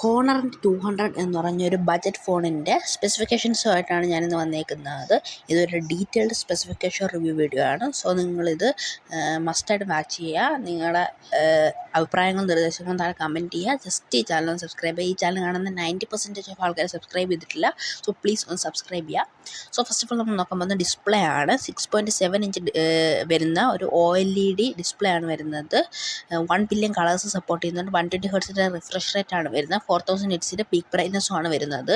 ഹോണറിന്റെ two hundred എന്ന് പറഞ്ഞൊരു budget ഫോണിന്റെ സ്പെസിഫിക്കേഷൻസുമായിട്ടാണ് ഞാനിന്ന് വന്നേക്കുന്നത്. ഇതൊരു ഡീറ്റെയിൽഡ് സ്പെസിഫിക്കേഷൻ റിവ്യൂ വീഡിയോ ആണ്. സോ നിങ്ങളിത് മസ്റ്റായിട്ട് വാച്ച് ചെയ്യുക. നിങ്ങളുടെ അഭിപ്രായങ്ങളും നിർദ്ദേശങ്ങളും താഴെ കമന്റ് ചെയ്യുക. ജസ്റ്റ് ഈ ചാനൽ സബ്സ്ക്രൈബ് ചെയ്യുക. ഈ ചാനൽ കാണുന്ന നയന്റി പെർസെന്റേജ് ഓഫ് ആൾക്കാർ സബ്സ്ക്രൈബ് ചെയ്തിട്ടില്ല. സോ പ്ലീസ് ഒന്ന് സബ്സ്ക്രൈബ് ചെയ്യുക. സോ ഫസ്റ്റ് ഓഫ് ഓൾ നമ്മൾ പോകുന്നത് ഡിസ്പ്ലേ ആണ്. സിക്സ് പോയിന്റ് സെവൻ ഇഞ്ച് വരുന്ന ഒരു O L E D display ആണ് വരുന്നത്. വൺ ബില്യൺ കളേഴ്സ് സപ്പോർട്ട് ചെയ്യുന്നുണ്ട്. വൺ ട്വന്റി ഹെർട്സിന്റെ റിഫ്രഷ് റേറ്റ് ആണ് വരുന്നത്. ഫോർ തൗസൻഡ് എയ്റ്റ്സിന്റെ പീക്ക് ബ്രൈറ്റ്നസ്സും ആണ് വരുന്നത്.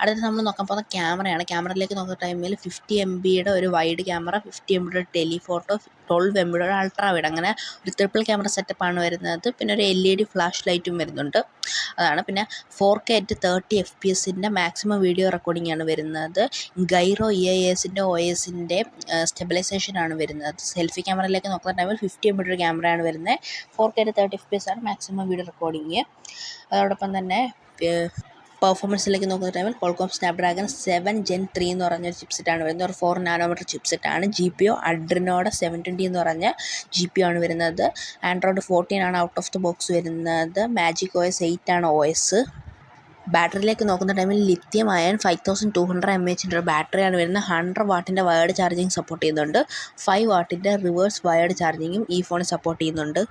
അടുത്ത് നമ്മൾ നോക്കാൻ പോകുന്ന ക്യാമറയാണ് ക്യാമറയിലേക്ക് നോക്കുന്ന ടൈമിൽ ഫിഫ്റ്റി എം ബിയുടെ ഒരു വൈഡ് ക്യാമറ ഫിഫ്റ്റി എം ബിയുടെ ടെലിഫോട്ടോ ട്വൽവ് എം ബിയുടെ അൾട്രാ വൈഡ് അങ്ങനെ ഒരു ട്രിപ്പിൾ ക്യാമറ സെറ്റപ്പാണ് വരുന്നത്. പിന്നെ ഒരു എൽ ഇ ഡി ഫ്ലാഷ് ലൈറ്റും വരുന്നുണ്ട്. അതാണ്. പിന്നെ four K at thirty F P എസിന്റെ മാക്സിമം വീഡിയോ റെക്കോർഡിംഗ് ആണ് വരുന്നത്. ഗൈറോ ഇ ഐ എസിന്റെ ഒ എസിന്റെ സ്റ്റെബിലൈസേഷൻ ആണ് വരുന്നത്. സെൽഫി ക്യാമറയിലേക്ക് നോക്കുന്ന ടൈമിൽ ഫിഫ്റ്റി എം ബിയുടെ ക്യാമറയാണ് വരുന്നത്. Four K at thirty F P S ആണ് മാക്സിമം വീഡിയോ റെക്കോർഡിങ് അതോടൊപ്പം തന്നെ പെർഫോമൻസിലേക്ക് നോക്കുന്ന ടൈമിൽ Qualcomm Snapdragon seven gen three എന്ന് പറഞ്ഞ ഒരു ചിപ്സെറ്റാണ് വരുന്നത്. ഒരു four nanometre ചിപ്സെറ്റാണ് G P U Adreno seven twenty എന്ന് പറഞ്ഞ ജി പി ഒ ആണ് വരുന്നത്. ആൻഡ്രോയിഡ് ഫോർട്ടീൻ ആണ് ഔട്ട് ഓഫ് ദ ബോക്സ് വരുന്നത്. മാജിക് ഒ എസ് എയ്റ്റ് ആണ് ഒ എസ് ബാറ്ററിയിലേക്ക് നോക്കുന്ന ടൈമിൽ lithium ion five thousand two hundred M എച്ചിന്റെ ഒരു ബാറ്ററിയാണ് വരുന്നത്. ഹൺഡ്രഡ് വാട്ടിന്റെ വയർഡ് ചാർജിങ് സപ്പോർട്ട് ചെയ്യുന്നുണ്ട്. ഫൈവ് വാട്ടിന്റെ റിവേഴ്സ് വയർഡ് ചാർജിങ്ങും ഈ ഫോൺ സപ്പോർട്ട് ചെയ്യുന്നുണ്ട്.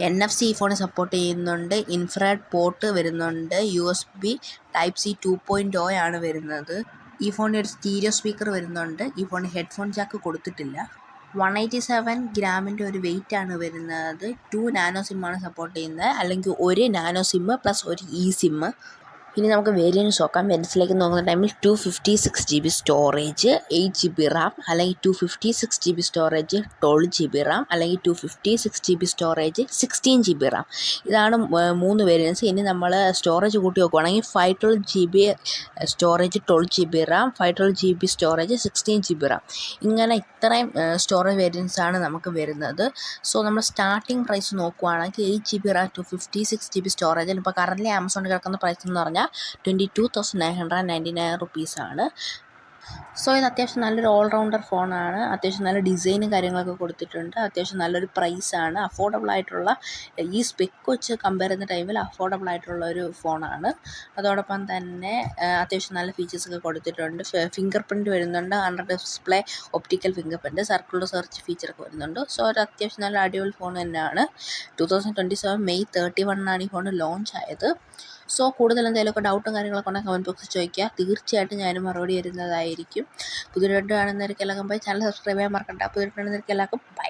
എൻ എഫ് സി ഈ ഫോൺ സപ്പോർട്ട് ചെയ്യുന്നുണ്ട്. ഇൻഫ്രാഡ് പോർട്ട് വരുന്നുണ്ട്. U S B type C two point O ആണ് വരുന്നത്. ഈ ഫോണിൽ ഒരു സ്റ്റീരിയോ സ്പീക്കർ വരുന്നുണ്ട്. ഈ ഫോണിൽ ഹെഡ്ഫോൺ ജാക്ക് കൊടുത്തിട്ടില്ല. വൺ എയ്റ്റി സെവൻ ഗ്രാമിന്റെ ഒരു വെയിറ്റ് ആണ് വരുന്നത്. ടു നാനോ സിമ്മാണ് സപ്പോർട്ട് ചെയ്യുന്നത്. അല്ലെങ്കിൽ ഒരു നാനോ സിമ്മ് പ്ലസ് ഒരു ഇ സിമ്മ് ഇനി നമുക്ക് വേരിയൻസ് നോക്കാം വേരിയൻസിലേക്ക് നോക്കുന്ന ടൈമിൽ two fifty six G B storage eight G B RAM അല്ലെങ്കിൽ two fifty six G B storage twelve G B RAM അല്ലെങ്കിൽ two fifty six G B storage sixteen G B RAM ഇതാണ് മൂന്ന് variants ഇനി നമ്മൾ storage കൂട്ടി നോക്കുവാണെങ്കിൽ five twelve G B storage twelve G B RAM five twelve G B storage sixteen G B RAM ഇങ്ങനെ ഇത്രയും storage variants ആണ് നമുക്ക് വരുന്നത് സോ നമ്മൾ സ്റ്റാർട്ടിംഗ് പ്രൈസ് നോക്കുവാണെങ്കിൽ eight G B RAM two fifty six G B സ്റ്റോറേജിൽ ഇപ്പോൾ currently ആമസോണിൽ കിടക്കുന്ന പ്രൈസ് എന്ന് പറഞ്ഞാൽ twenty two thousand nine hundred ninety nine റുപ്പീസാണ് സോ ഇത് അത്യാവശ്യം നല്ലൊരു ഓൾറൗണ്ടർ ഫോണാണ് അത്യാവശ്യം നല്ല ഡിസൈനും കാര്യങ്ങളൊക്കെ കൊടുത്തിട്ടുണ്ട്. അത്യാവശ്യം നല്ലൊരു പ്രൈസാണ് അഫോർഡബിൾ ആയിട്ടുള്ള ഈ സ്പെക്ക് വെച്ച് കമ്പയർ ചെയ്യുന്ന ടൈമിൽ അഫോർഡബിൾ ആയിട്ടുള്ള ഒരു ഫോണാണ് അതോടൊപ്പം തന്നെ അത്യാവശ്യം നല്ല ഫീച്ചേഴ്സൊക്കെ കൊടുത്തിട്ടുണ്ട്. ഫിംഗർ പ്രിന്റ് വരുന്നുണ്ട്. Under display optical fingerprint circular search ഫീച്ചറൊക്കെ വരുന്നുണ്ട്. സോ ഒരു അത്യാവശ്യം നല്ല അടിപൊളി ഫോൺ തന്നെയാണ്. Two thousand twenty seven May thirty വണ്ണാണ് ഈ ഫോൺ ലോഞ്ച് ആയത്. സോ കൂടുതൽ എന്തെങ്കിലുമൊക്കെ ഡൗട്ടും കാര്യങ്ങളൊക്കെ ഉണ്ടെങ്കിൽ കമന്റ് ബോക്സിൽ ചോദിക്കുക. തീർച്ചയായിട്ടും ഞാനും മറുപടി തരുന്നതായിരിക്കും. പുതിയ കാണുന്നവർക്ക് എല്ലാവർക്കും പോയി ചാനൽ സബ്സ്ക്രൈബ് ചെയ്യാൻ മറക്കണ്ട. പുതിയ കാണുന്നവർക്ക് എല്ലാവർക്കും ബൈ